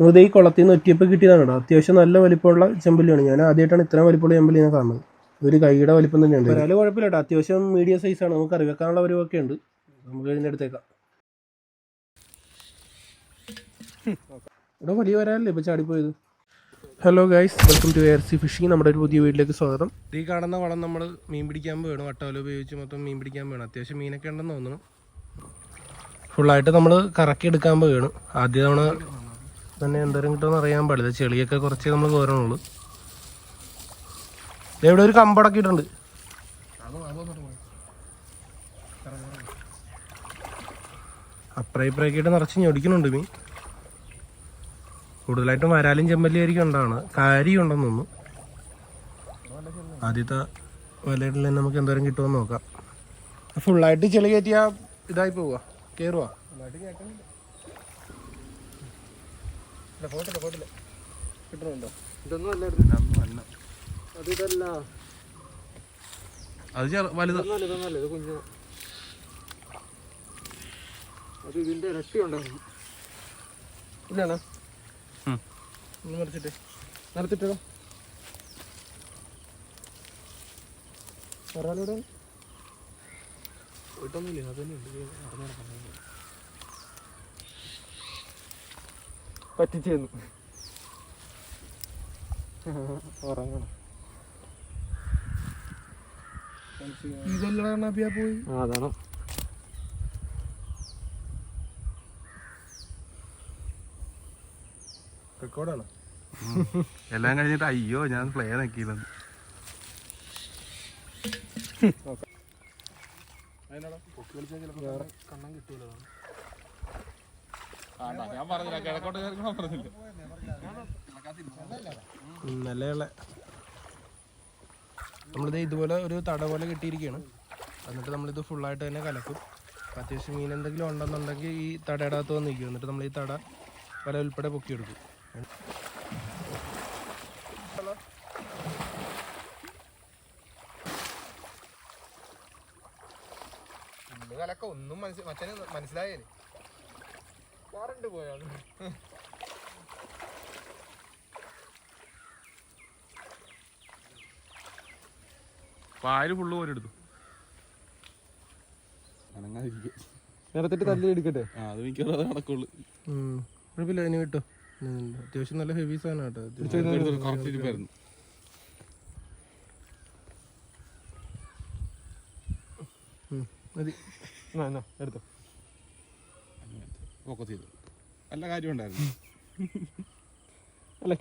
ഇത് ഈ കുളത്തിൽ നിന്ന് ഒറ്റിയപ്പോൾ കിട്ടിയതാണ് കേട്ടോ അത്യാവശ്യം നല്ല വലിപ്പമുള്ള ചെമ്പല്ലിയാണ്. ഞാൻ ആദ്യമായിട്ടാണ് ഇത്രയും വലിപ്പമുള്ള ചെമ്പല്ലി ഞാൻ കാണുന്നത്. ഒരു കൈയുടെ വലിപ്പം തന്നെയുണ്ട്. ഒരാൾ കുഴപ്പമില്ല കേട്ടോ അത്യാവശ്യം മീഡിയം സൈസാണ് നമുക്ക് കറി വെക്കാനുള്ള ഉണ്ട്. നമുക്ക് ഇതിന്റെ അടുത്തേക്കാം ഇവിടെ വലിയ വരാനല്ലേ ഇപ്പോൾ ചാടിപ്പോയത്? Hello guys welcome to air C fishing നമ്മുടെ ഒരു പുതിയ വീട്ടിലേക്ക് സ്വാഗതം. ഈ കാണുന്ന വളം നമ്മൾ മീൻ പിടിക്കാൻ പോയാണ് വട്ടവല ഉപയോഗിച്ച് മൊത്തം മീൻ പിടിക്കാൻ പോയാണ് അത്യാവശ്യം മീനൊക്കെ ഉണ്ടെന്ന് തോന്നുന്നു. ഫുള്ളായിട്ട് നമ്മൾ കറക്കി എടുക്കാൻ പോവുകയാണ് ആദ്യ തവണ തന്നെ എന്തോരം കിട്ടുമെന്ന് അറിയാൻ പാടില്ല. ചെളിയൊക്കെ കുറച്ച് നമ്മൾ കോരണുള്ളൂ. ഇവിടെ ഒരു കമ്പടക്കിയിട്ടുണ്ട് അപ്പറേ ഇപ്പറേക്ക് ആയിട്ട് നിറച്ച് ഞൊടിക്കുന്നുണ്ട് മീൻ. കൂടുതലായിട്ടും വരാലും ചെമ്പല്ലി ആയിരിക്കും ഉണ്ടാണ് കാരിയും ഉണ്ടെന്ന് തോന്നുന്നു. ആദ്യത്തെ വലയിൽ തന്നെ നമുക്ക് എന്തോരം കിട്ടുമെന്ന് നോക്കാം. ഫുള്ളായിട്ട് ചെളി കയറ്റിയാ ഇതായി പോവുക. കയറുവാ പോട്ടില്ല പോട്ടില്ല കിട്ടുന്നുണ്ടോ? ഇതൊന്നും അല്ലായിരുന്നു അത് ഇതല്ല ഇത് കുഞ്ഞു. അത് ഇതിന്റെ ഇരട്ടി ഉണ്ടായിരുന്നു ഇല്ലാണോ ഉം. നിറച്ചിട്ടോ മറിച്ചിട്ട്. നടത്തിട്ടോ അതന്നെ പോയിട്ടൊന്നുമില്ല അത് തന്നെ ഉറങ്ങണം. ഇതെല്ലാം പോയി? അതാണ്. റെക്കോർഡാണ് എല്ലാം കഴിഞ്ഞിട്ട് അയ്യോ ഞാൻ പ്ലേ നക്കിയില്ല കണ്ണം കണ്ണം കിട്ടൂല ഞാൻ പറഞ്ഞില്ല കിഴക്കോട്ട് പറഞ്ഞില്ല. നല്ല നല്ല നമ്മളിത് ഇതുപോലെ ഒരു തട പോലെ കിട്ടിയിരിക്കുകയാണ്. എന്നിട്ട് നമ്മളിത് ഫുള്ളായിട്ട് തന്നെ കലക്കും. അപ്പം അത്യാവശ്യം മീൻ എന്തെങ്കിലും ഉണ്ടെന്നുണ്ടെങ്കിൽ ഈ തടയുടെ അകത്ത് വന്ന് നിൽക്കും. എന്നിട്ട് നമ്മൾ ഈ തട വല ഉൾപ്പെടെ പൊക്കിയെടുക്കും. കലക്ക ഒന്നും മച്ചന് മനസ്സിലായേ കറണ്ട് പോയാണ്. പാൽ ഫുള്ള് പോലെ എടുത്തു. അനങ്ങാതിരിക്കും. നേരത്തെ തല്ലി എടുക്കട്ടെ ആ അത് മിക്കവാറും അത് നടക്കുള്ളൂ. ഉം. കുഴപ്പമില്ല ഇനി കിട്ടോ. അത്യാവശ്യം നല്ല ഹെവി സാധനം കേട്ടോ. മതി. എടുത്തോ. ഫോക്കസ് ചെയ്തു. നല്ല കാര്യം ഉണ്ടായിരുന്നു അല്ല